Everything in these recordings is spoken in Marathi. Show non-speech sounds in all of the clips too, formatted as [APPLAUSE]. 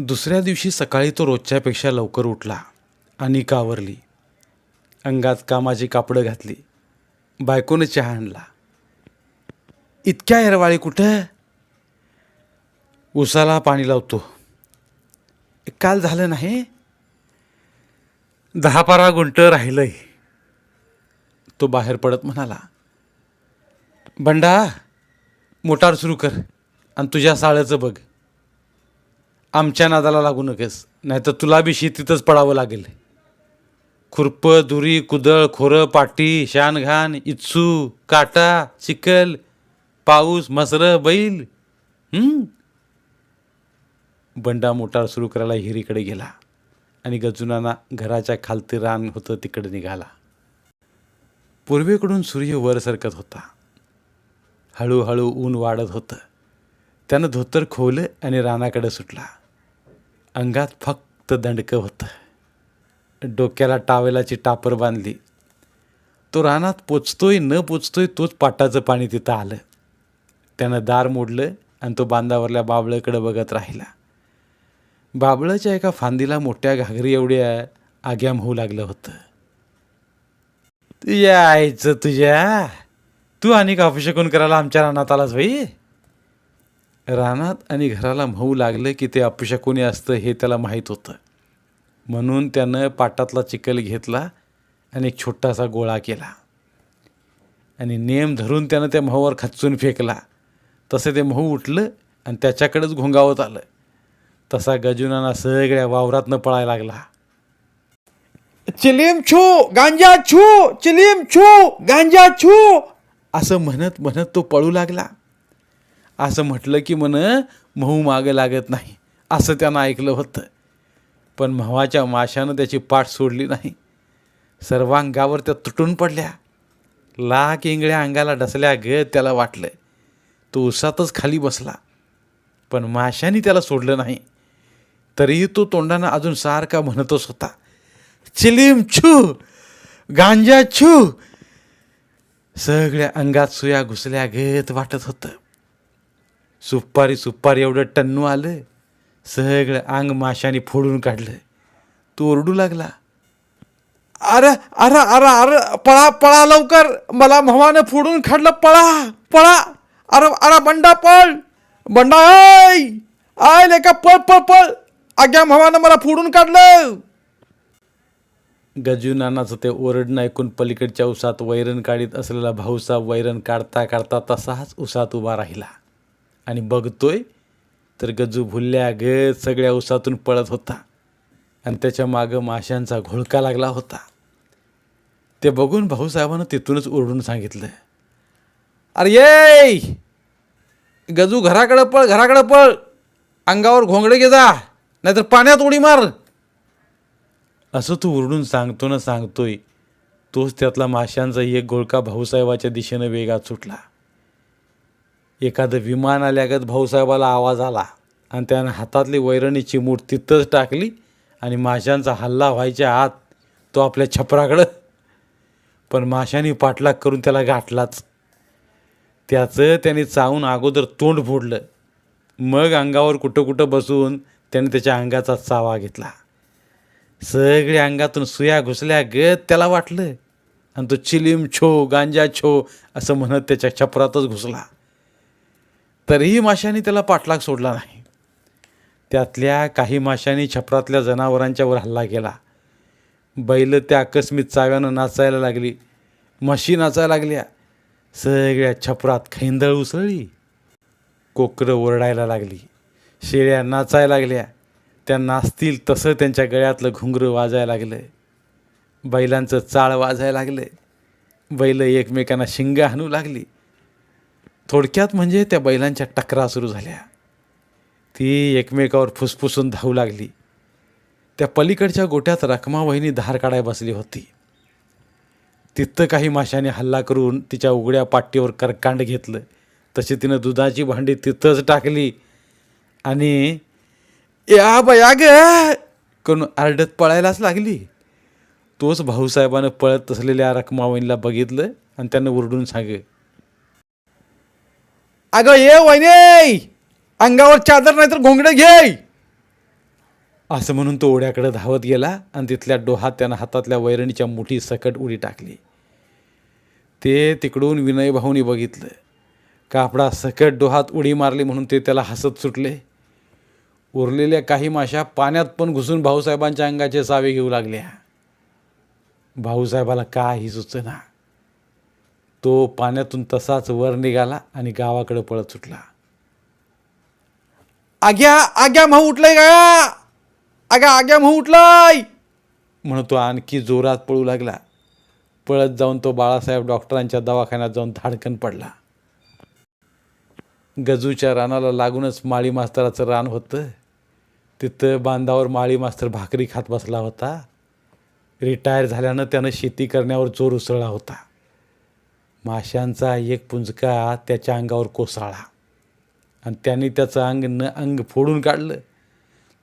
दुसऱ्या दिवशी सकाळी तो रोजच्यापेक्षा लवकर उठला आणि कावरली. अंगात कामाची कापडं घातली. बायकोनं चहा आणला. इतक्या एरवाळी कुठं? उसाला पाणी लावतो. काल झालं नाही? दहा बारा गुंट राहिलंय. तो बाहेर पडत म्हणाला. बंडा मोटार सुरू कर आणि तुझ्या साळ्याचं बघ. आमच्या नादाला लागू नकेस. नाहीतर तुला बी शेतीतच पडावं लागेल. खुरपं दुरी कुदळ खोरं पाटी शानघाण इच्छू काटा चिखल पाऊस मसरं बैल बंडा मोटार सुरू करायला हिरीकडे गेला आणि गजुनाना घराच्या खालती रान होतं तिकडे निघाला. पूर्वेकडून सूर्य वर सरकत होता. हळूहळू ऊन वाढत होतं. त्यानं धोतर खोवलं आणि रानाकडे सुटला. अंगात फक्त दंडकं होतं. डोक्याला टावेलाची टापर बांधली. तो रानात पोचतोय न पोचतोय तोच पाटाचं पाणी तिथं आलं. त्यानं दार मोडलं आणि तो बांधावरल्या बाबळकडं बघत राहिला. बाबळ्याच्या एका फांदीला मोठ्या घागरी एवढ्या आग्याम होऊ लागलं होतं. तुझ्या आईचं तुझ्या. तू आणि अभिषेकून करायला आमच्या रानात आलास भाई रानात आणि घराला मऊ लागलं की ते अपशकुनी असतं हे त्याला माहीत होतं. म्हणून त्यानं पाटातला चिखल घेतला आणि एक छोटासा गोळा केला. आणि नेम धरून त्यानं त्या मऊवर खचून फेकला. तसं ते महू उठलं आणि त्याच्याकडेच घोंगावत आलं. तसा गजुनाना सगळ्या वावरातनं पळायला लागला. चिलीम छू गांजा छू चिलीम छू गांजा छू असं म्हणत म्हणत तो पळू लागला. असं म्हटलं की म्हण महू मागं लागत नाही. असं त्यानं ऐकलं होतं. पण म्हवाच्या माशानं त्याची पाठ सोडली नाही. सर्वांगावर त्या तुटून पडल्या. लाख इंगळ्या अंगाला डसल्या ग त्याला वाटलं. तो उसातच खाली बसला. पण माशाने त्याला सोडलं नाही. तरीही तो तोंडानं अजून सारखा म्हणतच होता. चिलीम छू गांजा छू. सगळ्या अंगात सुया घुसल्या घेत वाटत होतं. सुपारी सुपारी एवढं टन्नू आलं सगळं अंग माशाने फोडून काढलं. तो ओरडू लागला अरे अरे अरे अरे पळा पळा लवकर. मला म्हवानं फोडून काढलं पळा पळा. अरे अरे बंडा पळ. बंडा आय आय लेका पळ पळ पळ. आग्या म्हवानं मला फोडून काढलं. गजू नानाचं ते ओरडणं ऐकून पलीकडच्या उसात वैरण काढीत असलेला भाऊसा वैरण काढता काढता तसाच उसात उभा राहिला. आणि बघतोय तर गजू भुल्ल्या ग सगळ्या उसातून पळत होता. आणि त्याच्या मागं माशांचा घोळका लागला होता. ते बघून भाऊसाहेबानं तिथूनच ओरडून सांगितलं अरे ये गजू घराकडं पळ घराकडं पळ. अंगावर घोंगडे घे जा नाहीतर पाण्यात उडी मार. असं तू ओरडून सांगतो ना सांगतोय तोच त्यातला माशांचा एक गोळका भाऊसाहेबाच्या दिशेनं वेगात सुटला. एखादं विमान आल्यागत भाऊसाहेबाला आवाज आला आणि त्यानं हातातली वैरणीची मूठ तिथंच टाकली आणि माशांचा हल्ला व्हायच्या आत तो आपल्या छपराकडं. पण माशांनी पाठलाग करून त्याला गाठलाच. त्याचं त्याने चावून अगोदर तोंड फोडलं. मग अंगावर कुठं कुठं बसून त्याने त्याच्या अंगाचा चावा घेतला. सगळ्या अंगातून सुया घुसल्या गत त्याला वाटलं. आणि तो चिलीम छो गांजा छो असं म्हणत त्याच्या छपरातच घुसला. तरीही माशांनी त्याला पाठलाग सोडला नाही. त्यातल्या काही माशांनी छपरातल्या जनावरांच्यावर हल्ला केला. बैल त्या आकस्मित चाव्यानं नाचायला लागली. म्हशी नाचायला लागल्या. सगळ्या छपरात खैंदळ उसळली. कोकरं ओरडायला लागली. शेळ्या नाचायला लागल्या. त्या नाचतील तसं त्यांच्या गळ्यातलं घुंगरं वाजायला लागलं. बैलांचं चाळ वाजायला लागलं. बैल एकमेकांना शिंगा हाणू लागली. थोडक्यात म्हणजे त्या बैलांच्या टकरा सुरू झाल्या. ती एकमेकावर फुसफुसून धावू लागली. त्या पलीकडच्या गोट्यात रखमावहिनी धार काढाय बसली होती. तिथं काही माशाने हल्ला करून तिच्या उघड्या पाट्टीवर करकांड घेतलं. तशी तिनं दुधाची भांडी तिथंच टाकली. आणि या बया ग! करून आरडत पळायलाच लागली. तोच भाऊसाहेबानं पळत असलेल्या रखमावणीला बघितलं आणि त्यानं उरडून सांग अगं ये वहिने! अंगावर चादर नाही तर घोंगडं घे! असं म्हणून तो ओढ्याकडे धावत गेला आणि तिथल्या डोहात त्यानं हातातल्या वैरणीच्या मुठी सकट उडी टाकली. ते तिकडून विनय भाऊनी बघितलं. कापडा सकट डोहात उडी मारली म्हणून ते त्याला हसत सुटले. उरलेल्या काही माशा पाण्यात पण घुसून भाऊसाहेबांच्या अंगाचे सावे घेऊ लागल्या. भाऊसाहेबाला काही सुचना. तो पाण्यातून तसाच वर निघाला आणि गावाकडे पळत सुटला. आग्या आग्या भाऊ उठलाय का आग्या आग्या भाऊ उठलाय. म्हणतो आणखी जोरात पळू लागला. पळत जाऊन तो बाळासाहेब डॉक्टरांच्या दवाखान्यात जाऊन धाडकन पडला. गजूच्या रानाला लागूनच माळी मास्तराचं रान होतं. तिथं बांधावर माळी मास्तर भाकरी खात बसला होता. रिटायर झाल्यानं त्यानं शेती करण्यावर जोर उसळला होता. माशांचा एक पुंजका त्याच्या अंगावर कोसळला. आणि त्याने त्याचं अंग न अंग फोडून काढलं.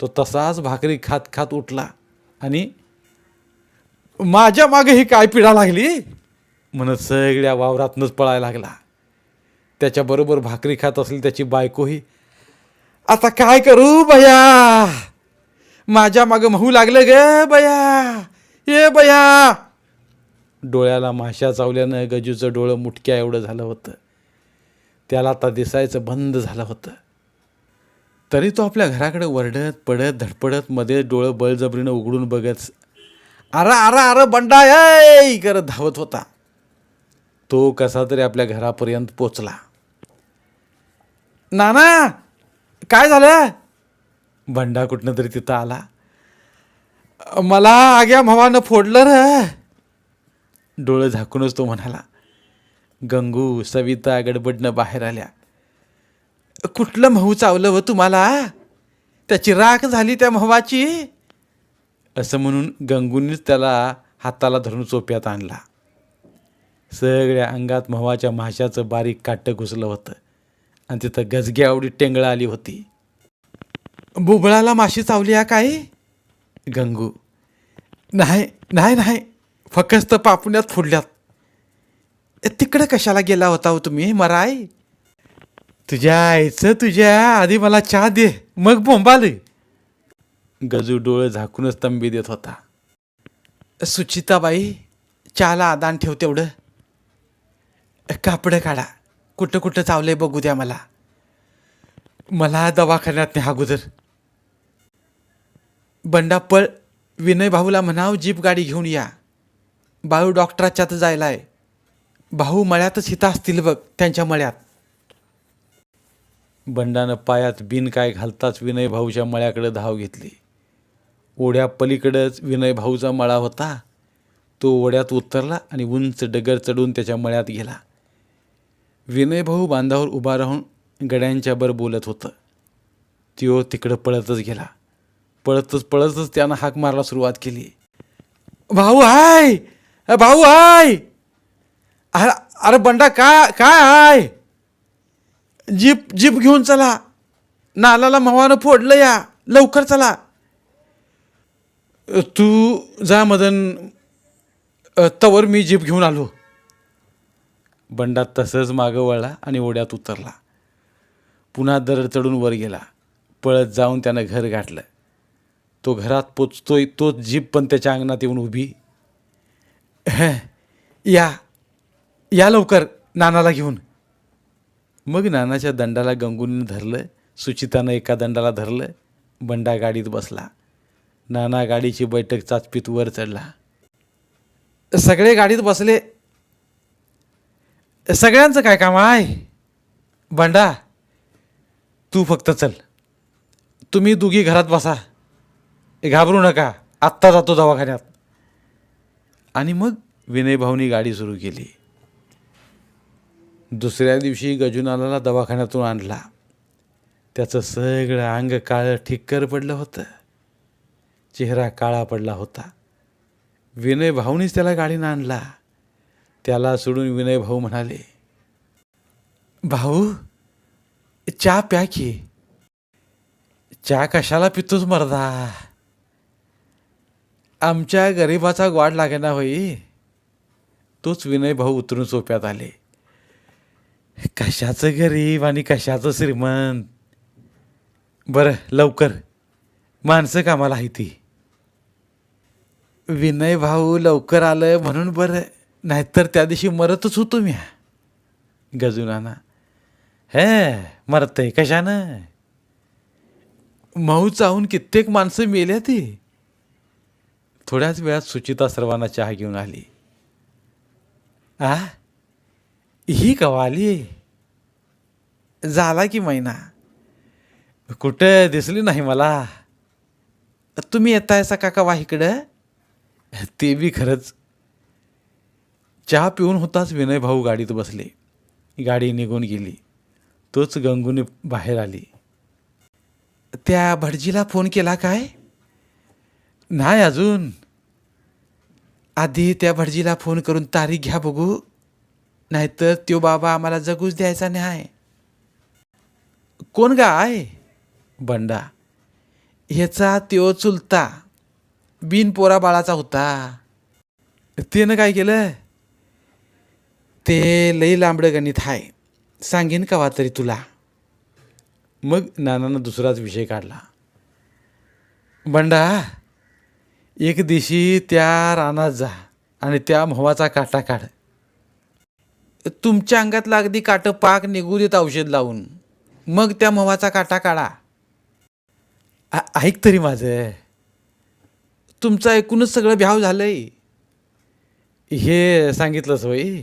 तो तसाच भाकरी खात खात उठला. आणि माझ्या मागे ही काय पिढा लागली? म्हणत सगळ्या वावरातनंच पळायला लागला. त्याच्याबरोबर भाकरी खात असली त्याची बायकोही आता काय करू बया? माझ्या मागं म्हणू लागलं ग बया. ये बया. डोळ्याला माशा चावल्यानं गजूचं डोळं मुटक्या एवढं झालं होतं. त्याला आता दिसायचं बंद झालं होतं. तरी तो आपल्या घराकडे वरडत पडत धडपडत मध्ये डोळं बळजबरीनं उघडून बघत अरा अरा अरे बंडा ऐ! करत धावत होता. तो कसा तरी आपल्या घरापर्यंत पोचला. नाना काय झालं? बंडा कुठनं तरी तिथं आला. मला आग्या भावानं फोडलं र. डोळं झाकूनच तो म्हणाला गंगू सविता गडबडनं बाहेर आल्या. कुठलं महू चावलं व तुम्हाला? त्याची राख झाली त्या महवाची. असं म्हणून गंगूंनीच त्याला हाताला धरून चोप्यात आणला. सगळ्या अंगात महवाच्या माशाचं बारीक काटं घुसलं होतं आणि तिथं गजग्या आवडी टेंगळा आली होती. बुबळाला माशी चावली या काय? गंगू. नाही नाही नाही. फकस्त पापुण्यात फोडल्यात. तिकडं कशाला गेला होता हो तुम्ही मराय? तुझ्या आईचं तुझ्या आधी मला चहा दे मग बोंबाल गजू डोळे झाकूनच तंबी देत होता. सुचिताबाई चहाला आदान ठेव तेवढं. कापडं काढा कुठं कुठं चावलंय बघू द्या मला. मला दवाखान्यात नाही अगोदर. बंडा पळ विनय भाऊला म्हणाव जीप गाडी घेऊन या. बाळू डॉक्टराच्यात जायला आहे भाऊ मळ्यातच हिता असतील बघ त्यांच्या मळ्यात. बंडानं पायात बिन काय घालताच विनय भाऊच्या मळ्याकडे धाव घेतली. ओढ्या पलीकडंच विनय भाऊचा मळा होता. तो ओढ्यात उतरला आणि उंच डगर चढून त्याच्या मळ्यात गेला. विनय भाऊ बांधावर उभा राहून गड्यांच्याबर बोलत होतं. त्यो तिकडं पळतच गेला. पळतच पळतच त्यानं हाक मारायला सुरुवात केली. भाऊ हाय! अरे भाऊ हाय अरे अरे बंडा काय काय हाय? जीप जीप घेऊन चला. नालाला मवानं फोडलं या. लवकर चला. तू जा मदन. तवर मी जीप घेऊन आलो. बंडा तसंच मागं वळला आणि ओढ्यात उतरला. पुन्हा दरड चढून वर गेला. पळत जाऊन त्यानं घर गाठलं. तो घरात पोचतोय तोच जीप पण त्याच्या अंगणात येऊन उभी. या या लवकर नानाला घेऊन. मग नानाच्या दंडाला गंगूनं धरलं सुचितानं एका दंडाला धरलं बंडा गाडीत बसला. नाना गाडीची बैठक चाचपीत वर चढला. सगळे गाडीत बसले. सगळ्यांचं काय काम आहे? बंडा तू फक्त चल. तुम्ही दोघी घरात बसा. घाबरू नका. आत्ता जातो दवाखान्यात. आणि मग विनयभाऊनी गाडी सुरू केली. दुसऱ्या दिवशी गजुनालाला दवाखान्यातून आणला. त्याचं सगळं अंग काळं ठिक्कर पडलं होतं. चेहरा काळा पडला होता. विनय भाऊनीच त्याला गाडीनं आणला. त्याला सोडून विनय भाऊ म्हणाले भाऊ चहा प्या की. चहा कशाला पितोच मर्दा? आमच्या गरिबाचा ग्वाड लागेना होई. तोच विनय भाऊ उतरून सोप्यात आले. कशाचं गरीब आणि कशाचं श्रीमंत? बरं लवकर. माणसं कामाला आहे ती. विनय भाऊ लवकर आलं म्हणून बरं नाहीतर त्या दिवशी मरतच होतो मी गजुनाना. हे मरतय कशानं? मऊ चाहून कित्येक माणसं मेल्या ती. थोड्याच वेळात सुचिता सर्वांना चहा घेऊन आली. आ? ही कवाली झाला की महिना कुठं दिसली नाही मला? तुम्ही येतायसा काका वा इकडं? ते बी खरंच. चहा पिऊन होताच विनय भाऊ गाडीत बसले. गाडी निघून गेली. तोच गंगूने बाहेर आली. त्या भटजीला फोन केला काय? नाही अजून. आधी त्या भटजीला फोन करून तारीख घ्या बघू. नाहीतर त्यो बाबा आम्हाला जगूच द्यायचा नाही कोण गाय बंडा. ह्याचा त्यो चुलता. बिन पोरा बाळाचा होता. त्यानं काय केलं? ते लई लांबडं गणित आहे सांगेन कवा तरी तुला. मग नानानं दुसराच विषय काढला. बंडा एक दिवशी त्या रानात जा आणि त्या म्हवाचा काटा काढ. तुमच्या अंगातला अगदी काटं पाक निघू देत औषध लावून. मग त्या म्हवाचा काटा काढा. ऐक तरी माझं. तुमचं ऐकूनच सगळं भ्याव झालंय. हे सांगितलंच होय.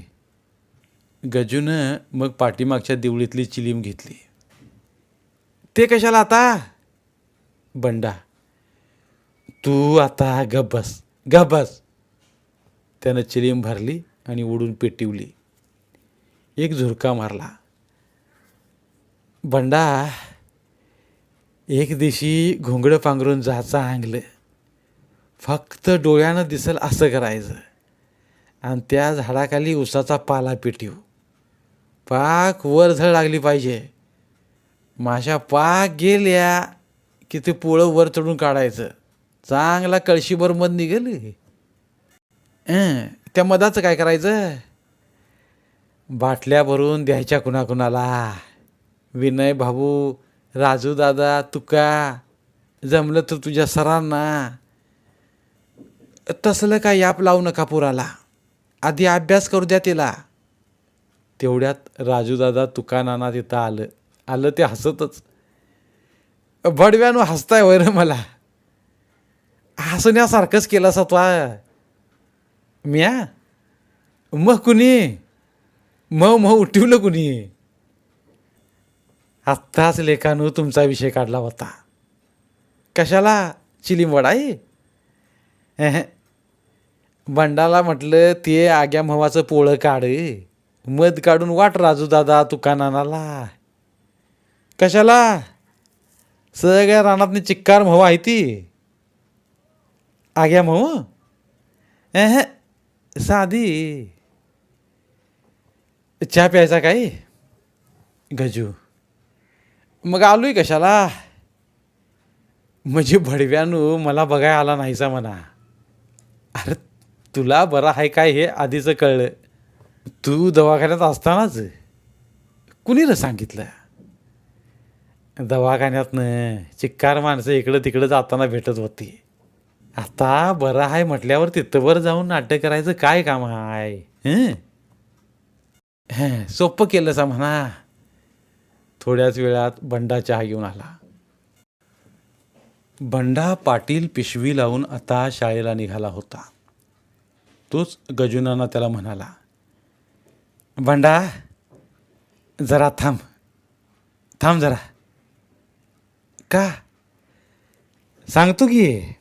गजूनं मग पाठीमागच्या दिवळीतली चिलीम घेतली. ते कशाला आता? बंडा. तू आता गब्बस गब्बस त्यानं चिलीम भरली आणि उडून पेटिवली. एक झुरका मारला. बंडा एक दिवशी घोंगडं पांघरून जायचं आंगलं फक्त डोळ्यानं दिसल असं करायचं. आणि त्या झाडाखाली उसाचा पाला पेटीव. पाक वर झळ लागली पाहिजे. माशा पाक गेल्या की ते पोळं वर चढून काढायचं. चांगला कळशीभर मध निघेल त्या मधाचं काय करायचं? बाटल्या भरून द्यायच्या कुणाकुणाला. विनय भाऊ राजू दादा तुका जमलं तर तुझ्या सरांना. तसलं काय याप लावू नका पुराला. आधी अभ्यास करू द्या तिला. तेवढ्यात राजूदादा तुकानाना तिथं आलं. आलं ते हसतच. भडव्यानं हसताय वैर मला. हसण्यासारखंच केलं सत्वा म्या? मग कुणी? मग मग उठवलं कुणी? आत्ताच लेखानं तुमचा विषय काढला होता. कशाला? चिलीमवडाई बंडाला म्हटलं ते आग्या म्हवाचं पोळं काढ मध काढून वाट राजू दादा तुका नानाला कशाला? सगळ्या रानातनी चिक्कार म्हवा आहे ती. आग्या म्हव एहे साधी. चहा प्यायचा काय? गजू. मग आलोय कशाला? म्हणजे भडव्यानं मला बघाय आला नाहीसा म्हणा. अरे तुला बरं आहे काय हे आधीचं कळलं. तू दवाखान्यात असतानाच कुणी र सांगितलं? दवाखान्यातनं चिक्कार माणसं इकडं तिकडं जाताना भेटत होती. आता बरं आहे म्हटल्यावर तिथंवर जाऊन नाट्य करायचं काय काम आहे? हं? सोपं केलं सा म्हणा. थोड्याच वेळात बंडा चहा घेऊन आला. बंडा पाटील पिशवी लावून आता शाळेला निघाला होता. तोच गजुनाना त्याला म्हणाला बंडा जरा थांब. थांब जरा. का? सांगतो की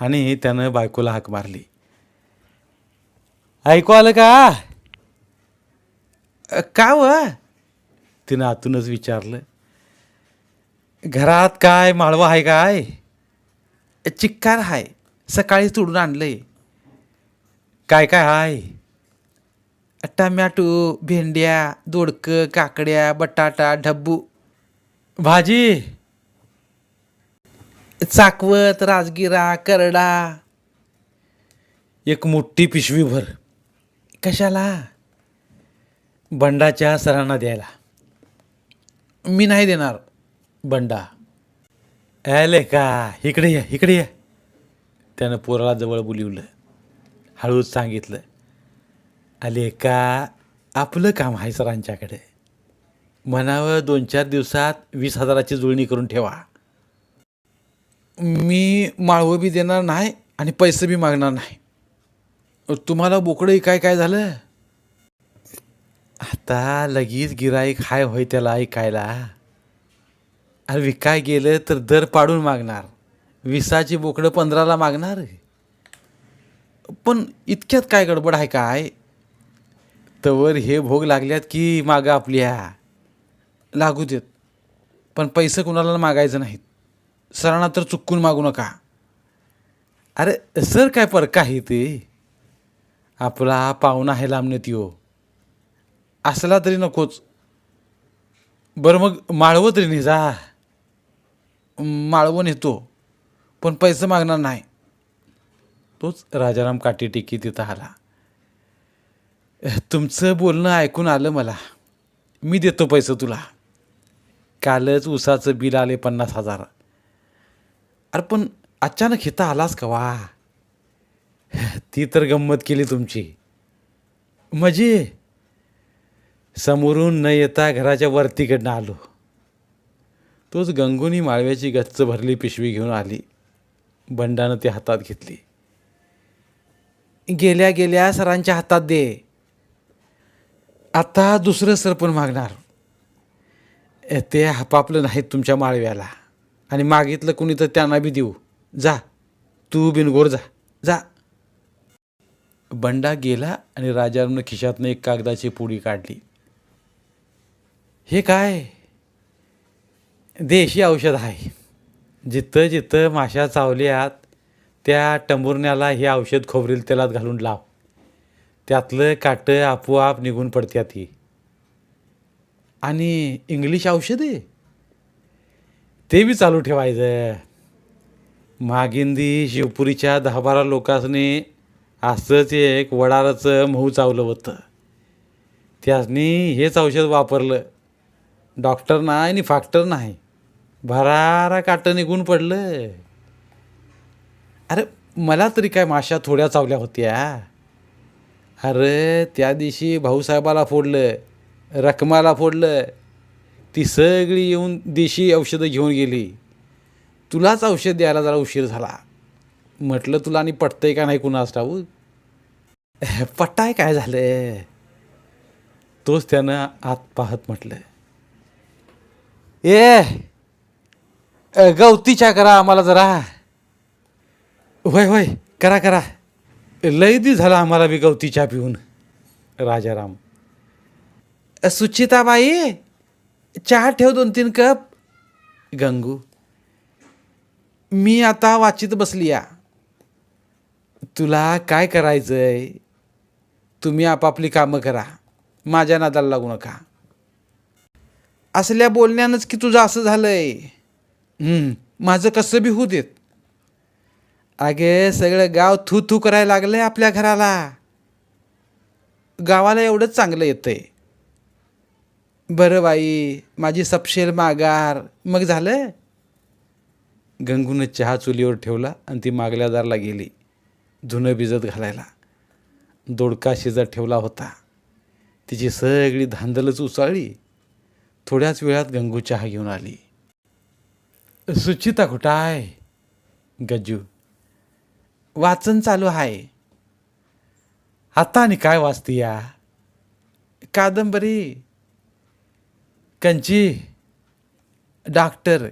आणि त्यानं बायकोला हाक मारली. ऐकू आलं का? काय का व? तिनं आतूनच विचारलं. घरात काय माळवं आहे काय? चिक्कार आहे. सकाळीच तोडून आणलंय. काय काय आहे? टमॅटो भेंड्या दोडकं काकड्या बटाटा ढब्बू. भाजी? चाकवत राजगिरा करडा. एक मोठी पिशवी भर. कशाला? बंडाच्या सरांना द्यायला. मी नाही देणार. बंडा. आले का? इकडे या इकडे या. त्यानं पोराला जवळ बोलिवलं. हळूच सांगितलं. आले का? आपलं काम आहे सरांच्याकडे. म्हणावं दोन चार दिवसात वीस हजाराची जुळणी करून ठेवा. मी माळवं बी देणार नाही आणि पैसे बी मागणार नाही. तुम्हाला बोकडं काय काय झालं? आता लगेच गिराईक हाय होय त्याला ऐकायला. अरे विकाय गेलं तर दर पाडून मागणार. विसाची बोकडं पंधराला मागणार पण इतक्यात काय गडबड आहे काय? तवर हे भोग लागल्यात की मागं आपल्या. लागू देत. पण पैसे कुणाला मागायचं नाहीत. सरांना तर चुकून मागू नका. अरे सर काय फरक आहे ते? आपला पाहुणा आहे लांबण्यात यो असला तरी नकोच. बरं मग माळवं तरी नाही जा माळवं नेतो पण पैसे मागणार नाही. तोच राजाराम काठी टिकी तिथं आला. तुमचं बोलणं ऐकून आलं मला. मी देतो पैसे तुला. कालच उसाचं बिल आले पन्नास हजार. अरे पण अचानक हिता आलास का वा? ती तर गंमत केली तुमची. म्हणजे समोरून न येता घराच्या वरतीकडनं आलो. तोच गंगुनी माळव्याची गच्च भरली पिशवी घेऊन आली. बंडानं ती हातात घेतली. गेल्या गेल्या सरांच्या हातात दे. आता दुसरं सर पण मागणार. ते आपापलं नाहीत तुमच्या माळव्याला. आणि मागितलं कुणी तर त्यांना बी देऊ. जा तू बिनगोर जा. जा. बंडा गेला आणि राजारामनं खिशातनं एक कागदाची पुडी काढली. हे काय? देशी औषध आहे. जिथं जिथं माशा चावल्यात त्या टंबुरण्याला हे औषध खोबरेल तेलात घालून लाव. त्यातलं काटं आपोआप निघून पडत्यात ही. आणि इंग्लिश औषध? आहे ते बी चालू ठेवायचं मागिंदी शिवपुरीच्या दहा बारा लोकांनी असंच एक वडाराचं मऊ चावलं होतं. त्यासनी हेच औषध वापरलं. डॉक्टर नाही आणि फाक्टर नाही. भरारा काटं निघून पडलं अरे मला तरी काय माशा थोड्या चावल्या होत्या. अरे त्या दिवशी भाऊसाहेबाला फोडलं रकमाला फोडलं ती सगळी येऊन देशी औषधं घेऊन गेली. तुलाच औषध द्यायला जरा उशीर झाला. म्हटलं तुला आणि पटतंय का नाही कुणास ठाऊक? पट्टाय काय झालं तोच त्यानं आत पाहत म्हटलं. ए गवतीच्या करा आम्हाला जरा. होय होय करा करा. लय दी झाला आम्हाला बी गवतीच्या पिऊन. राजाराम. सुचिताबाई चहा ठेव दोन तीन कप. गंगू मी आता वाचित बसली या तुला काय करायचंय? तुम्ही आपापली कामं करा. माझ्या नादाला लागू नका. असल्या बोलण्यानंच की तुझं असं झालंय. माझं कसं बी होऊ देत. अगे सगळं गाव थू थू करायला लागलंय आपल्या घराला. गावाला एवढंच चांगलं येतंय. बरं बाई माझी सपशेल माघार. मग झालं गंगूनं चहा चुलीवर ठेवला आणि ती मागल्या दारला गेली धुनं भिजत घालायला. दोडका शिजत ठेवला होता. तिची सगळी धांदलच उचाळली थोड्याच वेळात गंगू चहा घेऊन आली. सुचिता कुठं आहे गज्जू. वाचन चालू आहे आता आणि काय वाचते या कादंबरी. कंची. डॉक्टर.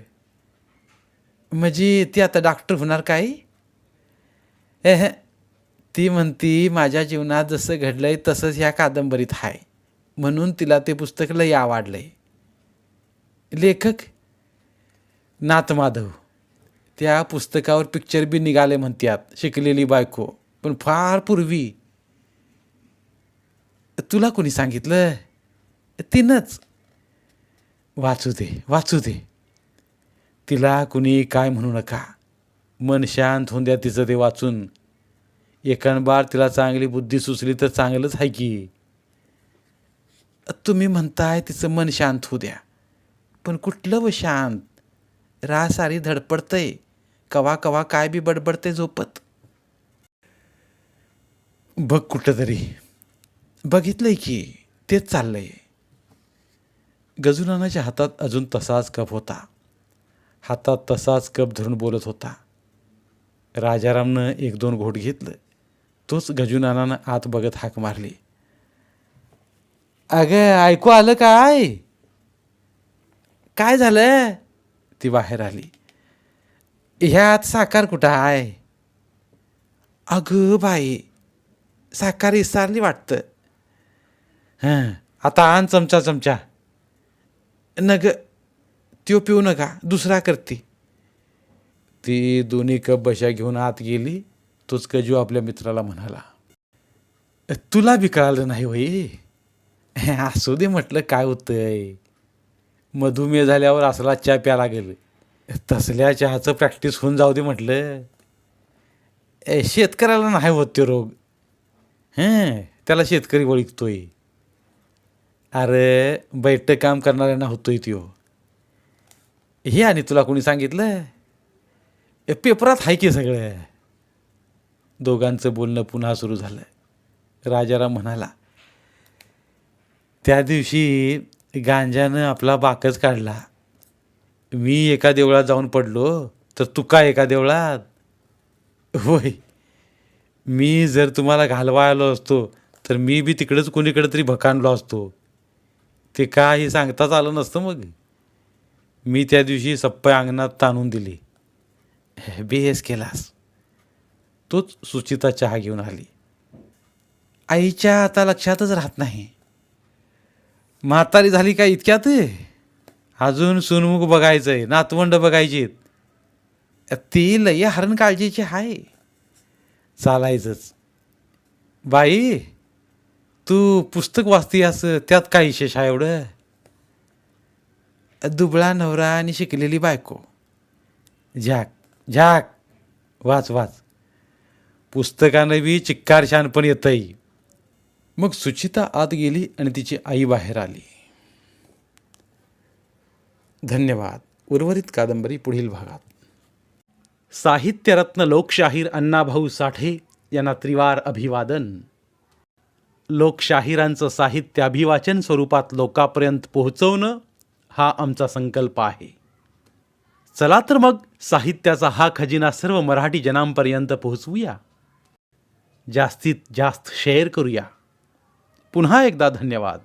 म्हणजे ती आता डॉक्टर होणार काय? एह ती म्हणती माझ्या जीवनात जसं घडलंय तसंच ह्या कादंबरीत आहे म्हणून तिला ते पुस्तक लय आवडलंय. लेखक नाथमाधव. त्या पुस्तकावर पिक्चर बी निघाले म्हणतात शिकलेली बायको. पण फार पूर्वी. तुला कोणी सांगितलं? तिनंच. वाचू दे वाचू दे. तिला कुणी काय म्हणू नका. मन शांत होऊन द्या तिचं ते वाचून. एकांबार तिला चांगली बुद्धी सुचली तर चांगलंच आहे की. तुम्ही म्हणताय तिचं मन शांत होऊ द्या. पण कुठलं व शांत? रासारी धडपडतंय. कवा कवा काय बी बडबडते झोपत. बघ कुठं तरी. बघितलंय की तेच चाललंय. गजूनानाच्या हातात अजून तसाच कप होता. हातात तसाच कप धरून बोलत होता. राजारामनं एक दोन घोट घेतलं. तोच गजुनानानं आत बघत हाक मारली. अगं ऐकू आलं काय? काय झालं? ती बाहेर आली. ह्यात साकार कुठं आहे? अगं बाई साकार इसारली वाटतं. हां आता आण चमचा चमचा. नग त्यो पिऊ नका दुसरा करते. ती दोन्ही कप बशा घेऊन आत गेली तोच कजू आपल्या मित्राला म्हणाला तुला बी कळालं नाही होई? [LAUGHS] असू दे म्हटलं काय होतंय? मधुमेह झाल्यावर असला चहा प्या लागेल. तसल्या चहाचं प्रॅक्टिस होऊन जाऊ दे म्हटलं. ए, शेतकऱ्याला नाही होत ते रोग. हं त्याला शेतकरी ओळखतोय. अरे बैठक काम करणाऱ्यांना होतोय त्यो. हे आणि तुला कोणी सांगितलं ए, पेपरात आहे की सगळं? दोघांचं बोलणं पुन्हा सुरू झालं राजाराम म्हणाला त्या दिवशी गांजानं आपला बाकच काढला. मी एका देवळात जाऊन पडलो तर तू काय एका देवळात. होय. मी जर तुम्हाला घालवा आलो असतो तर मी बी तिकडंच कोणीकडे तरी भकांडलो असतो. ते काही सांगताच आलं नसतं मग? मी त्या दिवशी सप्प्या अंगणात ताणून दिली. बेहेस केलास. तोच सुचिता चहा घेऊन आली. आईच्या आता लक्षातच राहत नाही. म्हातारी झाली का इतक्यात? अजून सुनमुख बघायचं आहे नातवंड बघायचीत. ती लय हरण काळजीची आहे चालायचंच. बाई तू पुस्तक वाचती असं त्यात काय विशेष आहे एवढं? दुबळा नवरा आणि शिकलेली बायको. झाक झाक वाच वाच. पुस्तकानं बी चिक्कार शानपण येतंय. मग सुचिता आत गेली आणि तिची आई बाहेर आली. धन्यवाद. उर्वरित कादंबरी पुढील भागात. साहित्यरत्न लोकशाहीर अण्णाभाऊ साठे यांना त्रिवार अभिवादन. लोकशाहिरांचं साहित्य अभिवाचन स्वरूपात लोकापर्यंत पोहोचवणं हा आमचा संकल्प आहे. चला तर मग साहित्याचा हा खजिना सर्व मराठी जनांपर्यंत पोहोचवूया. जास्तीत जास्त शेअर करूया. पुन्हा एकदा धन्यवाद.